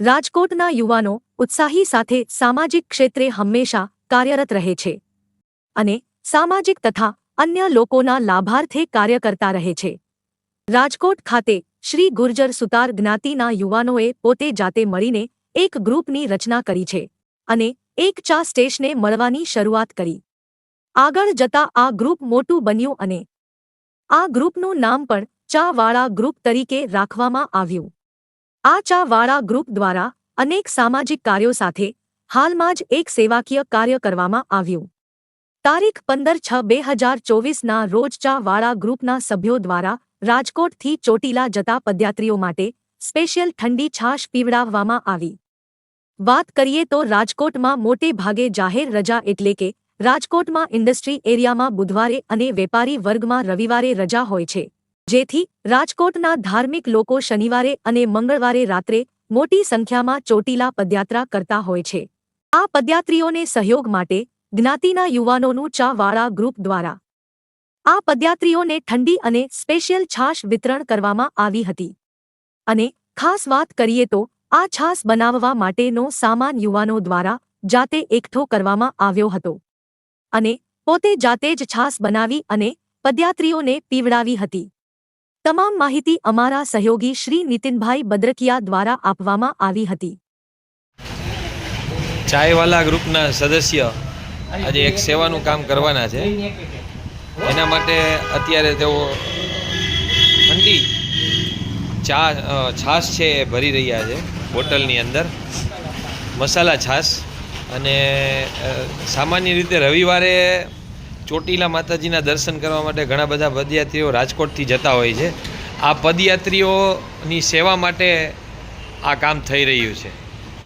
રાજકોટના યુવાનો ઉત્સાહી સાથે સામાજિક ક્ષેત્રે હંમેશા કાર્યરત રહે છે અને સામાજિક તથા અન્ય લોકોના લાભાર્થે કાર્ય કરતા રહે છે. રાજકોટ ખાતે શ્રી ગુર્જર સુતાર જ્ઞાતિના યુવાનોએ પોતે જાતે મળીને એક ગ્રુપની રચના કરી છે અને એક ચા સ્ટેશને મળવાની શરૂઆત કરી. આગળ જતા આ ગ્રુપ મોટું બન્યું અને આ ગ્રુપનું નામ પણ ચાવાળા ગ્રુપ તરીકે રાખવામાં આવ્યું. આ ચા વાળા ગ્રુપ દ્વારા અનેક સામાજિક કાર્યો સાથે હાલમાં જ એક સેવાકીય કાર્ય કરવામાં આવ્યું. તારીખ પંદર છ બે હજાર ચોવીસના રોજ ચા વાળા ગ્રુપના સભ્યો દ્વારા રાજકોટથી ચોટીલા જતા પદયાત્રીઓ માટે સ્પેશિયલ ઠંડી છાશ પીવડાવવામાં આવી. વાત કરીએ તો રાજકોટમાં મોટે ભાગે જાહેર રજા એટલે કે રાજકોટમાં ઇન્ડસ્ટ્રી એરિયામાં બુધવારે અને વેપારી વર્ગમાં રવિવારે રજા હોય છે. જેથી રાજકોટના ધાર્મિક લોકો શનિવારે અને મંગળવારે રાત્રે મોટી સંખ્યામાં ચોટીલા પદયાત્રા કરતા હોય છે. આ પદયાત્રીઓને સહયોગ માટે જ્ઞાતિના યુવાનોનું ચાવાળા ગ્રુપ દ્વારા આ પદયાત્રીઓને ઠંડી અને સ્પેશિયલ છાશ વિતરણ કરવામાં આવી હતી. અને ખાસ વાત કરીએ તો આ છાશ બનાવવા માટેનો સામાન યુવાનો દ્વારા જાતે એકઠો કરવામાં આવ્યો હતો. અને પોતે જાતે જ છાશ બનાવી અને પદયાત્રીઓને પીવડાવી હતી. તમામ માહિતી અમારા સહયોગી શ્રી નીતિનભાઈ બદ્રકિયા દ્વારા આપવામાં આવી હતી. ચાયવાલા ગ્રુપના સદસ્ય આજે એક સેવાનું કામ કરવાના છે. એના માટે અત્યારે તેઓ ઠંડી ચા છાશ છે એ ભરી રહ્યા છે બોટલની અંદર. મસાલા છાશ અને સામાન્ય રીતે રવિવારે ચોટીલા માતાજીના દર્શન કરવા માટે ઘણા બધા પદયાત્રીઓ રાજકોટથી જતા હોય છે. આ પદયાત્રીઓની સેવા માટે આ કામ થઈ રહ્યું છે.